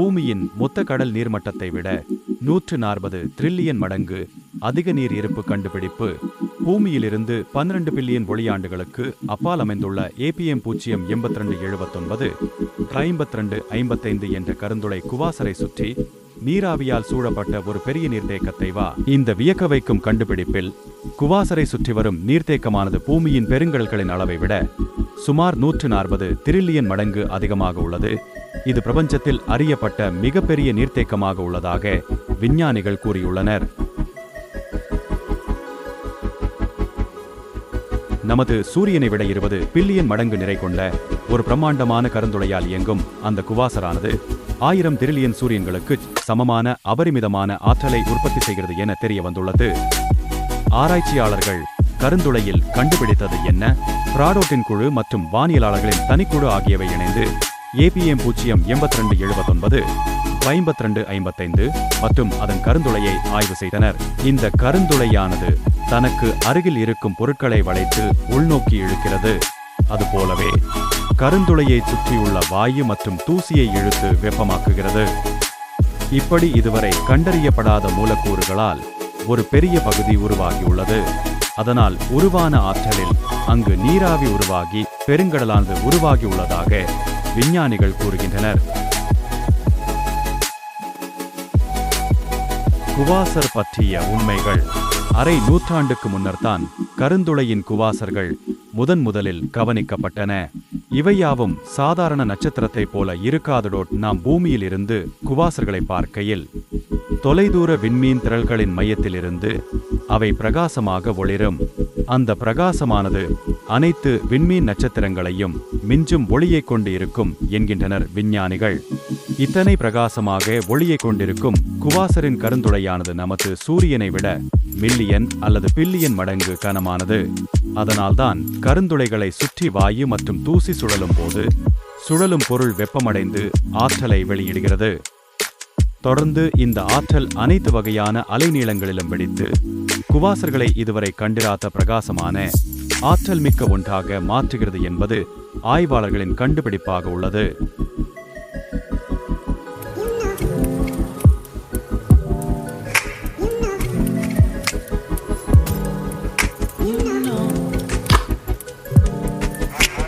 பூமியின் மொத்த கடல் நீர்மட்டத்தை விட நூற்று நாற்பது ட்ரில்லியன் மடங்கு அதிக நீர் இருப்பு கண்டுபிடிப்பு பூமியிலிருந்து பன்னிரண்டு பில்லியன் ஒளியாண்டுகளுக்கு அப்பால் அமைந்துள்ள ஏபிஎம் பூஜ்ஜியம் எண்பத்தி ரெண்டு எழுபத்தொன்பது ஐம்பத்தி ரெண்டு ஐம்பத்தைந்து என்ற கருந்துளை குவாசரை சுற்றி நீராவியால் சூழப்பட்ட ஒரு பெரிய நீர்த்தேக்கத்தை வா. இந்த வியக்க வைக்கும் கண்டுபிடிப்பில் குவாசரை சுற்றி வரும் நீர்த்தேக்கமானது பூமியின் பெருங்கடல்களின் அளவை விட சுமார் நூற்று நாற்பது திரில்லியன் மடங்கு அதிகமாக உள்ளது. இது பிரபஞ்சத்தில் அறியப்பட்ட மிகப்பெரிய நீர்த்தேக்கமாக உள்ளதாக விஞ்ஞானிகள் கூறியுள்ளனர். நமது சூரியனை விட இருபது பில்லியன் மடங்கு நிறை கொண்ட ஒரு பிரம்மாண்டமான கருந்துளையால் இயங்கும் அந்த குவாசரானது ஆயிரம் திரில்லியன் சூரியன்களுக்கு சமமான அபரிமிதமான ஆற்றலை உற்பத்தி செய்கிறது என தெரிய வந்துள்ளது ஆராய்ச்சியாளர்கள் கருந்துளையில் கண்டுபிடித்தது என்ன? பிராடோட்டின் குழு மற்றும் வானியலாளர்களின் தனிக்குழு ஆகியவை இணைந்து ஏபிஎம் பூஜ்ஜியம் எண்பத்தி ரெண்டு எழுபத்தொன்பது ஐம்பத்தி ரெண்டு ஐம்பத்தைந்து மற்றும் அதன் கருந்துளையை ஆய்வு செய்தனர். இந்த கருந்துளையானது தனக்கு அருகில் இருக்கும் பொருட்களை வளைத்து உள்நோக்கி இழுக்கிறது. அதுபோலவே கருந்துளையை சுற்றியுள்ள வாயு மற்றும் தூசியை இழுத்து வெப்பமாக்குகிறது. இப்படி இதுவரை கண்டறியப்படாத மூலக்கூறுகளால் ஒரு பெரிய பகுதி உருவாகியுள்ளது. அதனால் உருவான ஆற்றலில் அங்கு நீராவி உருவாகி பெருங்கடலானது உருவாகியுள்ளதாக விஞ்ஞானிகள் கூறுகின்றனர். குவாசர் பற்றிய உண்மைகள். அரை நூற்றாண்டுக்கு முன்னர்தான் கருந்துளையின் குவாசர்கள் முதன் முதலில் கவனிக்கப்பட்டன. இவையாவும் சாதாரண நட்சத்திரத்தைப் போல இருக்காதடோட் நாம் பூமியில் இருந்து குவாசர்களை பார்க்கையில். தொலைதூர விண்மீன் திரள்களின் மையத்திலிருந்து அவை பிரகாசமாக ஒளிரும். அந்த பிரகாசமானது அனைத்து விண்மீன் நட்சத்திரங்களையும் மிஞ்சும் ஒளியை கொண்டு இருக்கும் என்கின்றனர் விஞ்ஞானிகள். இத்தனை பிரகாசமாக ஒளியை கொண்டிருக்கும் குவாசரின் கருந்துளையானது நமது சூரியனை விட மில்லியன் அல்லது பில்லியன் மடங்கு கனமானது. அதனால்தான் கருந்துளைகளை சுற்றி வாயு மற்றும் தூசி சுழலும் போது சுழலும் பொருள் வெப்பமடைந்து ஆற்றலை வெளியிடுகிறது. தொடர்ந்து இந்த ஆற்றல் அனைத்து வகையான அலைநீளங்களிலும் வெடித்து குவாசர்களை இதுவரை கண்டிராத பிரகாசமான ஆற்றல் மிக்க ஒன்றாக மாற்றுகிறது என்பது ஆய்வாளர்களின் கண்டுபிடிப்பாக உள்ளது.